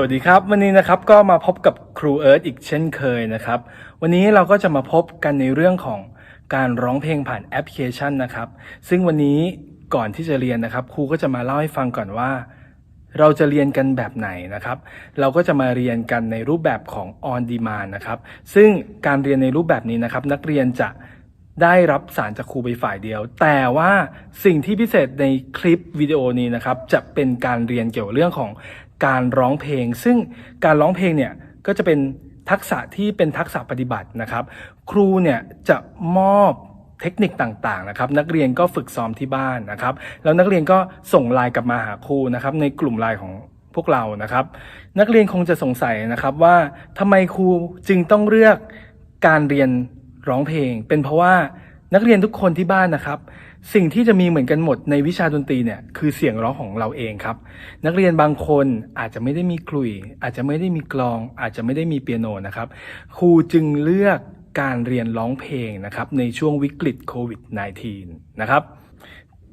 สวัสดีครับ วันนี้นะครับก็มาพบกับครูเอิร์ธอีกเช่นเคยนะครับ วันนี้เราก็จะมาพบกันในเรื่องของการร้องเพลงผ่านแอปพลิเคชันนะครับ ซึ่งวันนี้ก่อนที่จะเรียนนะครับ ครูก็จะมาเล่าให้ฟังก่อนว่า เราจะเรียนกันแบบไหนนะครับ เราก็จะมาเรียนกันในรูปแบบของ on demand นะครับ ซึ่งการเรียนในรูปแบบนี้นะครับ นักเรียนจะได้รับสารจากครูไปฝ่ายเดียว แต่ว่าสิ่งที่พิเศษในคลิปวิดีโอนี้นะครับ จะเป็นการเรียนเกี่ยวกับเรื่องของ การร้องเพลง ซึ่งการร้องเพลงเนี่ยก็จะเป็นทักษะที่เป็นทักษะปฏิบัตินะครับ ครูเนี่ยจะมอบเทคนิคต่างๆนะครับ นักเรียนก็ฝึกซ้อมที่บ้านนะครับ แล้วนักเรียนก็ส่งไลน์กลับมาหาครูนะครับ ในกลุ่มไลน์ของพวกเรานะครับ นักเรียนคงจะสงสัยนะครับว่าทำไมครูจึงต้องเลือกการเรียนร้องเพลง เป็นเพราะว่านักเรียนทุกคนที่บ้านนะครับ สิ่งที่จะมีเหมือนกันหมดในวิชาดนตรีเนี่ยคือเสียงร้องของเราเองครับ นักเรียนบางคนอาจจะไม่ได้มีคลุย อาจจะไม่ได้มีกลอง อาจจะไม่ได้มีเปียโนนะครับครูจึงเลือกการเรียนร้องเพลงนะครับในช่วงวิกฤตโควิด -19 นะครับ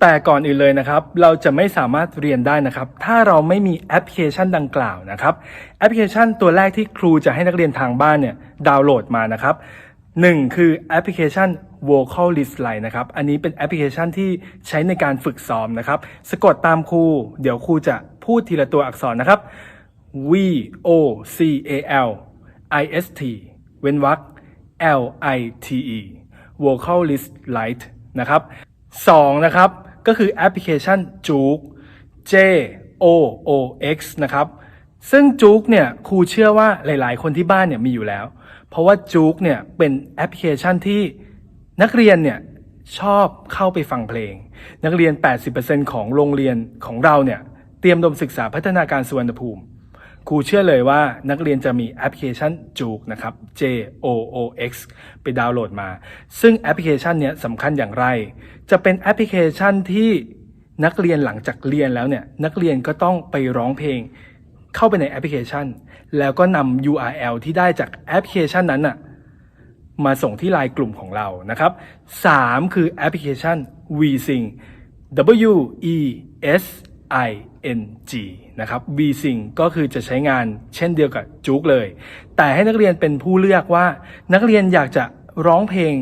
แต่ก่อนอื่นเลยนะครับ เราจะไม่สามารถเรียนได้นะครับ ถ้าเราไม่มีแอปพลิเคชันดังกล่าวนะครับ แอปพลิเคชันตัวแรกที่ครูจะให้นักเรียนทางบ้านเนี่ยดาวน์โหลดมานะครับหนึ่งคือแอปพลิเคชัน Vocal List Line นะครับ อันนี้เป็นแอปพลิเคชันที่ใช้ในการฝึกซ้อมนะครับ สะกดตามครู เดี๋ยวครูจะพูดทีละตัวอักษรนะครับ V O C A L I S T เว้นวรรค L I T E Vocal List Lite นะครับสองนะครับ ก็คือแอปพลิเคชัน Juke J O O X นะครับ ซึ่งจุกเนี่ยครูเชื่อว่าหลาย ๆ คนที่บ้านเนี่ยมีอยู่แล้ว เพราะว่าจุกเนี่ยเป็นแอปพลิเคชันที่ นักเรียนเนี่ยชอบเข้าไปฟังเพลง นักเรียน 80%ของโรงเรียนของเราเนี่ยเตรียมดมศึกษาพัฒนาการสุวรรณภูมิครูเชื่อเลยว่านักเรียนจะมีแอปพลิเคชันจูกนะครับ J O O X ไปดาวน์โหลดมา ซึ่งแอปพลิเคชันเนี้ยสำคัญอย่างไร จะเป็นแอปพลิเคชันที่นักเรียนหลังจากเรียนแล้วเนี่ยนักเรียนก็ต้องไปร้องเพลง เข้าไปในแอปพลิเคชัน แล้วก็นำ URL ที่ได้จากแอปพลิเคชันนั้นน่ะ มาส่งที่ไลน์กลุ่มของเรานะครับ 3 คือแอปพลิเคชัน VSync W E S I N G นะครับ VSync ก็คือจะใช้งานเช่นเดียวกับจุกเลย แต่ให้นักเรียนเป็นผู้เลือกว่านักเรียนอยากจะร้องเพลง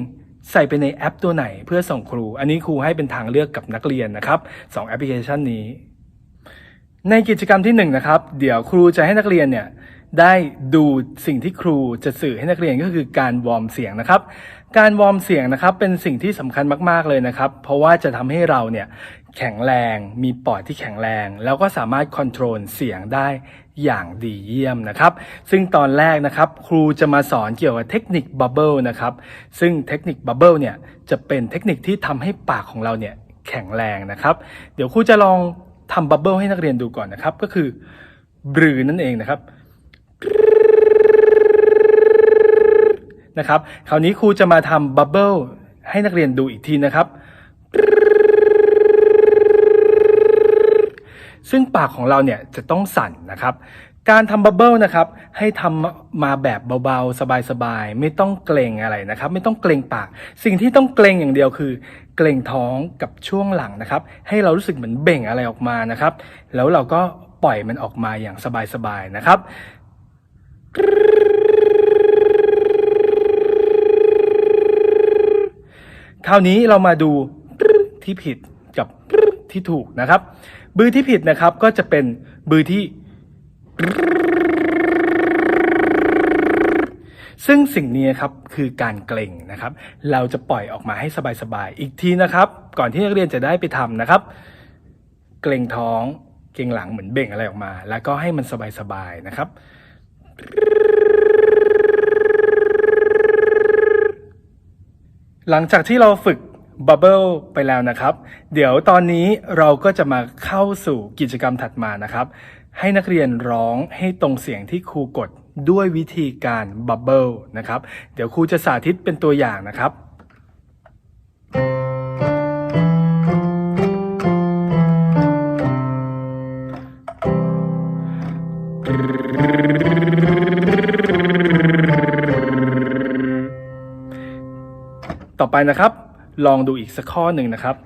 ใส่ไปในแอปตัวไหนเพื่อส่งครู อันนี้ครูให้เป็นทางเลือกกับนักเรียนนะครับสองแอปพลิเคชันนี้ ในกิจกรรมที่1นงนะครับ เดี๋ยวครูจะให้นักเรียนเนี่ย ได้ดูสิ่งที่ครูจะสื่อให้นักเรียนก็คือการวอร์มเสียงนะครับ การวอร์มเสียงนะครับเป็นสิ่งที่สำคัญมากๆเลยนะครับ เพราะว่าจะทำให้เราเนี่ยแข็งแรง มีปอดที่แข็งแรง แล้วก็สามารถคอนโทรลเสียงได้อย่างดีเยี่ยมนะครับ ซึ่งตอนแรกนะครับครูจะมาสอนเกี่ยวกับเทคนิคบับเบิลนะครับ ซึ่งเทคนิคบับเบิลเนี่ยจะเป็นเทคนิคที่ทำให้ปากของเราเนี่ยแข็งแรงนะครับ เดี๋ยวครูจะลองทำบับเบิลให้นักเรียนดูก่อนนะครับ ก็คือบรือนั่นเองนะครับ นะครับคราวนี้ครูจะมาทำบับเบิลให้นักเรียนดูอีกทีนะครับ ซึ่งปากของเราเนี่ยจะต้องสั่นนะครับ การทำบับเบิลนะครับ ให้ทำมาแบบเบาๆ สบายๆ ไม่ต้องเกรงอะไรนะครับ ไม่ต้องเกรงปาก สิ่งที่ต้องเกรงอย่างเดียวคือ เกรงท้องกับช่วงหลังนะครับ ให้เรารู้สึกเหมือนเบ่งอะไรออกมานะครับ แล้วเราก็ปล่อยมันออกมาอย่างสบายๆนะครับ คราวนี้เรามาดูที่ผิดกับที่ถูกนะครับ บือที่ผิดนะครับก็จะเป็นบือที่ ซึ่งสิ่งนี้ครับคือการเกร็งนะครับ เราจะปล่อยออกมาให้สบายๆ อีกทีนะครับ ก่อนที่นักเรียนจะได้ไปทำนะครับ เกร็งท้อง เกร็งหลังเหมือนเบ่งอะไรออกมา แล้วก็ให้มันสบายๆนะครับ หลังจากที่เราฝึกบับเบิลไปแล้วนะครับ เดี๋ยวตอนนี้เราก็จะมาเข้าสู่กิจกรรมถัดมานะครับ ให้นักเรียนร้องให้ตรงเสียงที่ครูกดด้วยวิธีการบับเบิลนะครับ เดี๋ยวครูจะสาธิตเป็นตัวอย่างนะครับต่อ นะครับ ลองดูอีกสักข้อหนึ่งนะครับ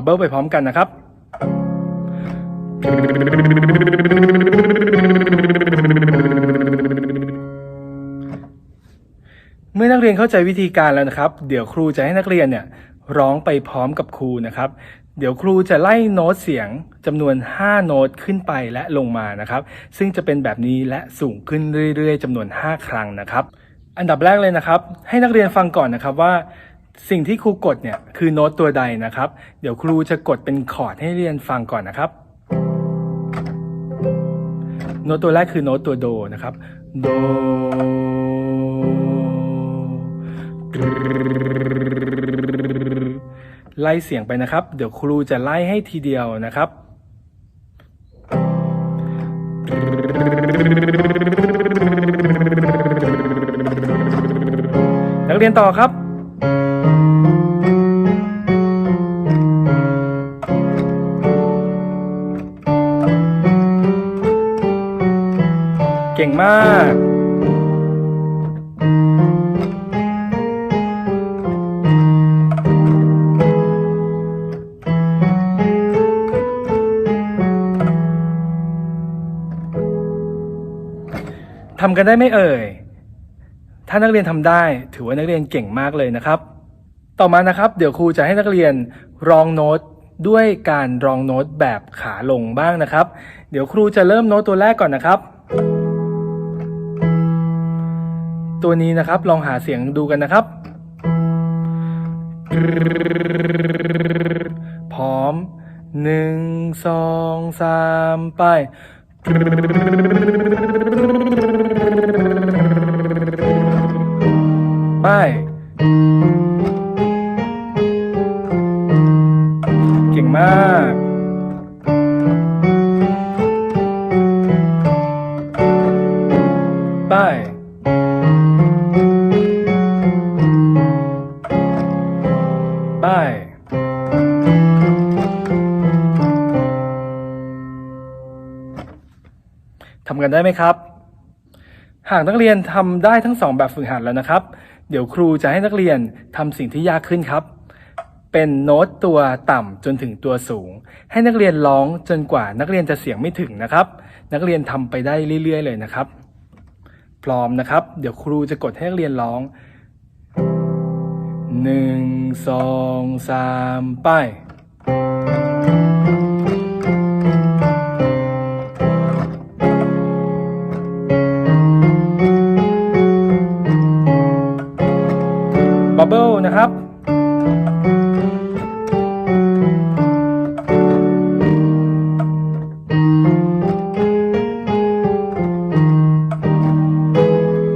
คเบิลไปพร้อมกันนะครับเมื่อนักเรียนเข้าใจวิธีการแล้วนะครับ เดี๋ยวครูจะให้นักเรียนเนี่ยร้องไปพร้อมกับครูนะครับ เดี๋ยวครูจะไล่โน้ตเสียงจำนวน 5 โน้ตขึ้นไปและลงมานะครับ ซึ่งจะเป็นแบบนี้และสูงขึ้นเรื่อยๆจำนวน 5 ครั้งนะครับ อันดับแรกเลยนะครับ ให้นักเรียนฟังก่อนนะครับว่า สิ่งที่ครูกดเนี่ยคือโน้ตตัวใดนะครับ เดี๋ยวครูจะกดเป็นคอร์ดให้เรียนฟังก่อนนะครับ โน้ตตัวแรกคือโน้ตตัวโดนะครับ โด ไล่เสียงไปนะครับ เดี๋ยวครูจะไล่ให้ทีเดียวนะครับนักเรียนต่อครับ เก่งมาก ทำกันได้ไหมเอ่ย ถ้านักเรียนทำได้ ถือว่านักเรียนเก่งมากเลยนะครับ ต่อมานะครับ เดี๋ยวครูจะให้นักเรียนรองโน้ตด้วยการรองโน้ตแบบขาลงบ้างนะครับ เดี๋ยวครูจะเริ่มโน้ตตัวแรกก่อนนะครับ ตัวนี้นะครับลองหาเสียงดูกันนะครับ พร้อมหนึ่งสองสามไป ไป เก่งมากไปไปทำกันได้ไหมครับ หากนักเรียนทำได้ทั้งสองแบบฝึกหัดแล้วนะครับ เดี๋ยวครูจะให้นักเรียนทำสิ่งที่ยากขึ้นครับ เป็นโน้ตตัวต่ำจนถึงตัวสูง ให้นักเรียนร้องจนกว่านักเรียนจะเสียงไม่ถึงนะครับ นักเรียนทำไปได้เรื่อย ๆ เลยนะครับ พร้อมนะครับ เดี๋ยวครูจะกดให้นักเรียนร้องหนึ่งสองสามไป บเบิลนะครับ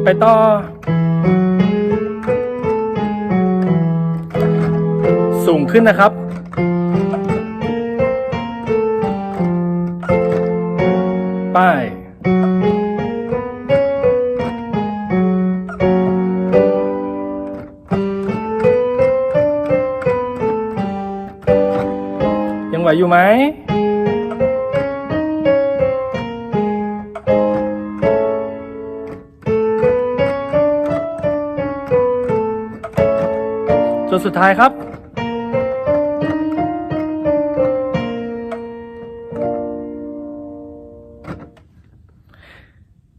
ไปต่อ สูงขึ้นนะครับไปยั วอยู่ไหมจนสุดท้ายครับ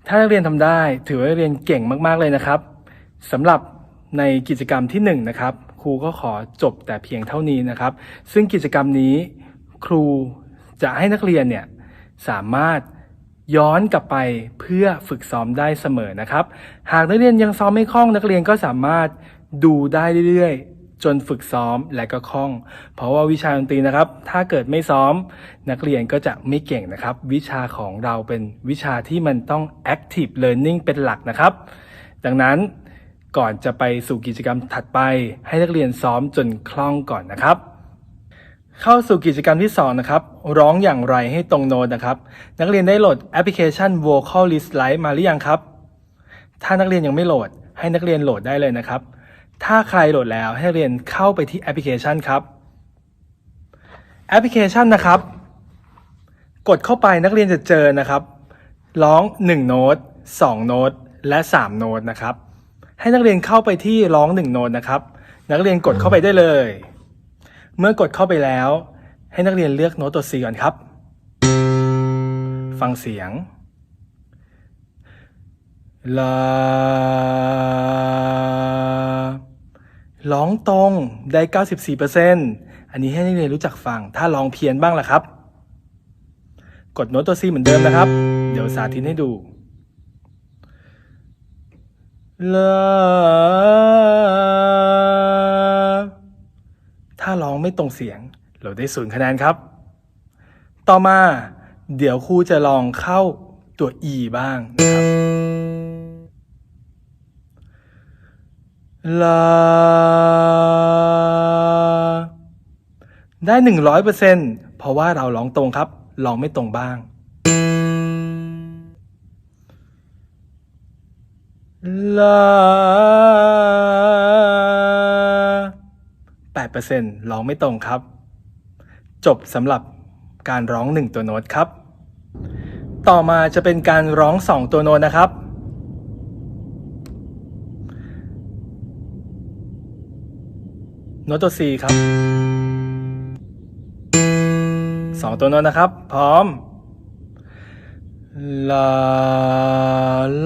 ถ้านักเรียนทำได้ถือว่าเรียนเก่งมาก ๆ เลยนะครับสำหรับในกิจกรรมที่1นงนะครับครูก็ขอจบแต่เพียงเท่านี้นะครับ ซึ่งกิจกรรมนี้ ครูจะให้นักเรียนเนี่ยสามารถย้อนกลับไปเพื่อฝึกซ้อมได้เสมอนะครับ หากนักเรียนยังซ้อมไม่คล่อง นักเรียนก็สามารถดูได้เรื่อยๆ จนฝึกซ้อมและก็คล่อง เพราะว่าวิชาดนตรีนะครับ ถ้าเกิดไม่ซ้อม นักเรียนก็จะไม่เก่งนะครับ วิชาของเราเป็นวิชาที่มันต้อง active learning เป็นหลักนะครับ ดังนั้นก่อนจะไปสู่กิจกรรมถัดไป ให้นักเรียนซ้อมจนคล่องก่อนนะครับ เข้าสู่กิจกรรมที่ 2 นะครับ ร้องอย่างไรให้ตรงโน้ตนะครับ นักเรียนได้โหลดแอปพลิเคชัน Vocal List Lite มาหรือยังครับ ถ้านักเรียนยังไม่โหลด ให้นักเรียนโหลดได้เลยนะครับ ถ้าใครโหลดแล้วให้เรียนเข้าไปที่แอปพลิเคชันครับแอปพลิเคชันนะครับ กดเข้าไปนักเรียนจะเจอนะครับ ร้อง 1 โน้ต2 โน้ตและ 3 โน้ตนะครับ ให้นักเรียนเข้าไปที่ร้อง 1 โน้ตนะครับ นักเรียนกดเข้าไปได้เลย เมื่อกดเข้าไปแล้ว ให้นักเรียนเลือกโน้ตตัว C ก่อนครับ ฟังเสียงลาร้องตรงได้ 94%อันนี้ให้นักเรียนรู้จักฟัง ถ้าร้องเพี้ยนบ้างล่ะครับ กดโน้ตตัว C เหมือนเดิมนะครับ เดี๋ยวสาธิตให้ดูลา ร้องไม่ตรงเสียง เราได้ศูนย์คะแนนครับ ต่อมา เดี๋ยวครูจะลองเข้าตัว E บ้างนะครับลาได้หนึ่งร้อยเปอร์เซ็นเพราะว่าเราร้องตรงครับร้องไม่ตรงบ้างลา แปดเปอร์เซ็นร้องไม่ตรงครับ จบสำหรับการร้องหนึ่งตัวโน้ตครับ ต่อมาจะเป็นการร้องสองตัวโน้ตนะครับ โน้ตตัว C ครับสองตัวโน้ตนะครับ พร้อมลา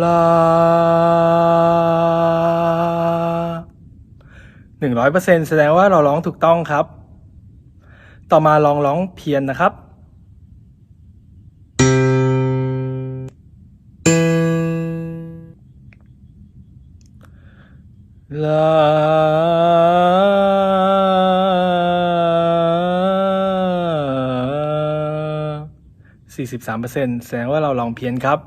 ลา หนึ่งร้อยเปอร์เซ็นแสดงว่าเราร้องถูกต้องครับ ต่อมาลองร้องเพียนนะครับ ลา43%แสดงว่าเราลองเพี้ยนครับ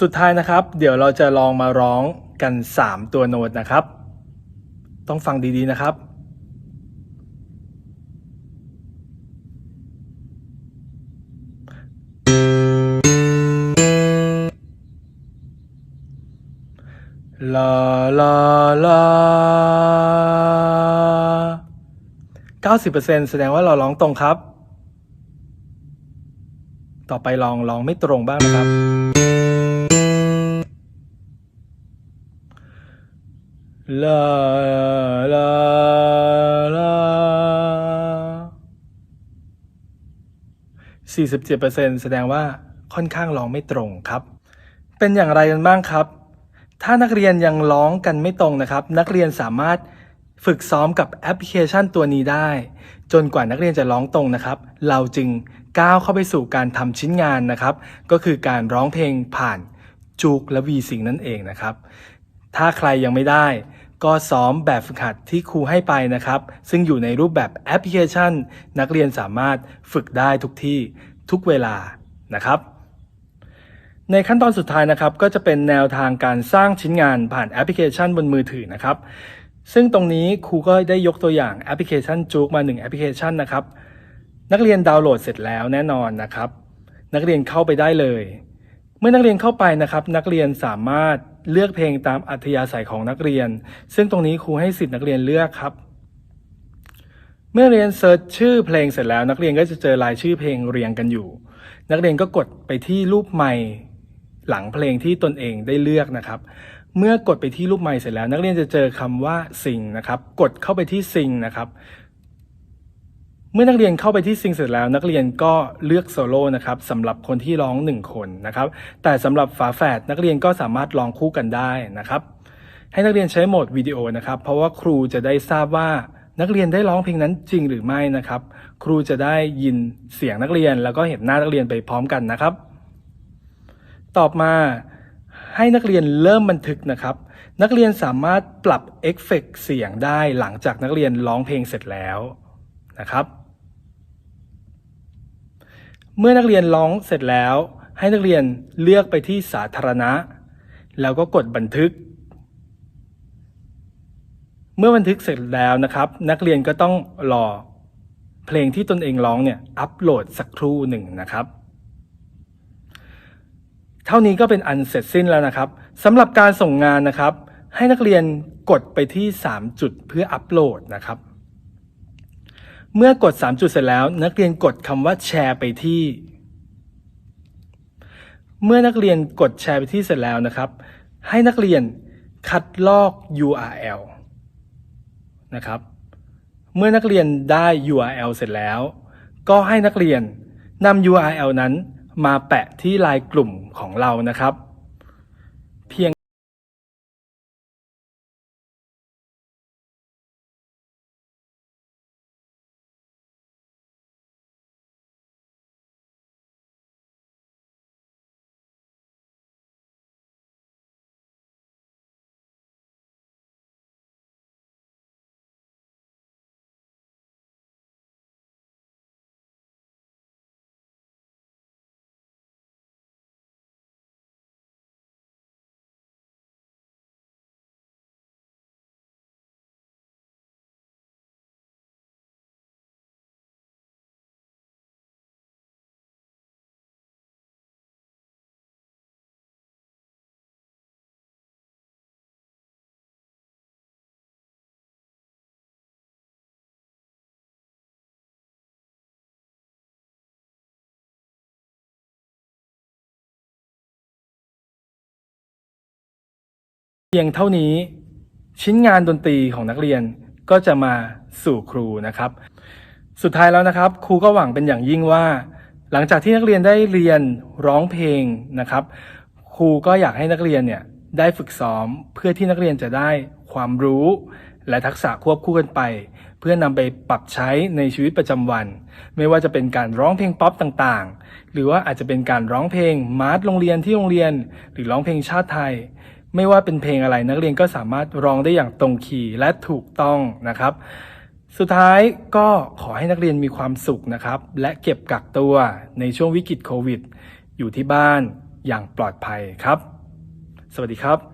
สุดท้ายนะครับ เดี๋ยวเราจะลองมาร้องกัน 3 ตัวโน้ตนะครับ ต้องฟังดีๆนะครับ ลาลาลา90%แสดงว่าเราร้องตรงครับ ต่อไปลองลองไม่ตรงบ้างนะครับ ลาลาลา47%แสดงว่าค่อนข้างร้องไม่ตรงครับ เป็นอย่างไรกันบ้างครับ ถ้านักเรียนยังร้องกันไม่ตรงนะครับ นักเรียนสามารถฝึกซ้อมกับแอปพลิเคชันตัวนี้ได้ จนกว่านักเรียนจะร้องตรงนะครับ เราจึงก้าวเข้าไปสู่การทำชิ้นงานนะครับ ก็คือการร้องเพลงผ่านจูกและวีสิงนั่นเองนะครับ ถ้าใครยังไม่ได้ ก็ซ้อมแบบฝึกหัดที่ครูให้ไปนะครับ ซึ่งอยู่ในรูปแบบแอปพลิเคชัน นักเรียนสามารถฝึกได้ทุกที่ทุกเวลานะครับ ในขั้นตอนสุดท้ายนะครับ ก็จะเป็นแนวทางการสร้างชิ้นงานผ่านแอปพลิเคชันบนมือถือนะครับ ซึ่งตรงนี้ครูก็ได้ยกตัวอย่างแอปพลิเคชันจูกมา1แอปพลิเคชันนะครับ นักเรียนดาวน์โหลดเสร็จแล้วแน่นอนนะครับ นักเรียนเข้าไปได้เลย เมื่อนักเรียนเข้าไปนะครับ นักเรียนสามารถ เลือกเพลงตามอัธยาศัยของนักเรียน ซึ่งตรงนี้ครูให้สิทธิ์นักเรียนเลือกครับ เมื่อเรียนเซิร์ชชื่อเพลงเสร็จแล้ว นักเรียนก็จะเจอรายชื่อเพลงเรียงกันอยู่ นักเรียนก็กดไปที่รูปไมค์หลังเพลงที่ตนเองได้เลือกนะครับ เมื่อกดไปที่รูปไมค์เสร็จแล้ว นักเรียนจะเจอคำว่าซิงนะครับ กดเข้าไปที่ซิงนะครับ เมื่อนักเรียนเข้าไปที่ซิงเสร็จแล้วนักเรียนก็เลือกโซโล่นะครับสำหรับคนที่ร้องหนึ่งคนนะครับ แต่สำหรับฝาแฝดนักเรียนก็สามารถร้องคู่กันได้นะครับ ให้นักเรียนใช้โหมดวิดีโอนะครับ เพราะว่าครูจะได้ทราบว่านักเรียนได้ร้องเพลงนั้นจริงหรือไม่นะครับ ครูจะได้ยินเสียงนักเรียน แล้วก็เห็นหน้านักเรียนไปพร้อมกันนะครับ ต่อมาให้นักเรียนเริ่มบันทึกนะครับ นักเรียนสามารถปรับเอฟเฟกต์เสียงได้หลังจากนักเรียนร้องเพลงเสร็จแล้วนะครับ เมื่อนักเรียนร้องเสร็จแล้ว ให้นักเรียนเลือกไปที่สาธารณะ แล้วก็กดบันทึก เมื่อบันทึกเสร็จแล้วนะครับ นักเรียนก็ต้องรอเพลงที่ตนเองร้องเนี่ยอัปโหลดสักครู่หนึ่งนะครับ เท่านี้ก็เป็นอันเสร็จสิ้นแล้วนะครับสำหรับการส่งงานนะครับ ให้นักเรียนกดไปที่ 3 จุดเพื่ออัปโหลดนะครับ เมื่อกด 3 จุดเสร็จแล้ว นักเรียนกดคำว่าแชร์ไปที่ เมื่อนักเรียนกดแชร์ไปที่เสร็จแล้วนะครับ ให้นักเรียนคัดลอก URL นะครับ เมื่อนักเรียนได้ URL เสร็จแล้ว ก็ให้นักเรียนนำ URL นั้นมาแปะที่ไลน์กลุ่มของเรานะครับ พียงเท่านี้ชิ้นงานดนตรีของนักเรียนก็จะมาสู่ครูนะครับ สุดท้ายแล้วนะครับ ครูก็หวังเป็นอย่างยิ่งว่า หลังจากที่นักเรียนได้เรียนร้องเพลงนะครับ ครูก็อยากให้นักเรียนเนี่ยได้ฝึกซ้อมเพื่อที่นักเรียนจะได้ความรู้ และทักษะควบคู่กันไป เพื่อนำไปปรับใช้ในชีวิตประจำวัน ไม่ว่าจะเป็นการร้องเพลงป๊อปต่างๆ หรือว่าอาจจะเป็นการร้องเพลงมาร์ชโรงเรียนที่โรงเรียน หรือร้องเพลงชาติไทย ไม่ว่าเป็นเพลงอะไรนักเรียนก็สามารถร้องได้อย่างตรงคีย์และถูกต้องนะครับ สุดท้ายก็ขอให้นักเรียนมีความสุขนะครับ และเก็บกักตัวในช่วงวิกฤตโควิด อยู่ที่บ้านอย่างปลอดภัยครับ สวัสดีครับ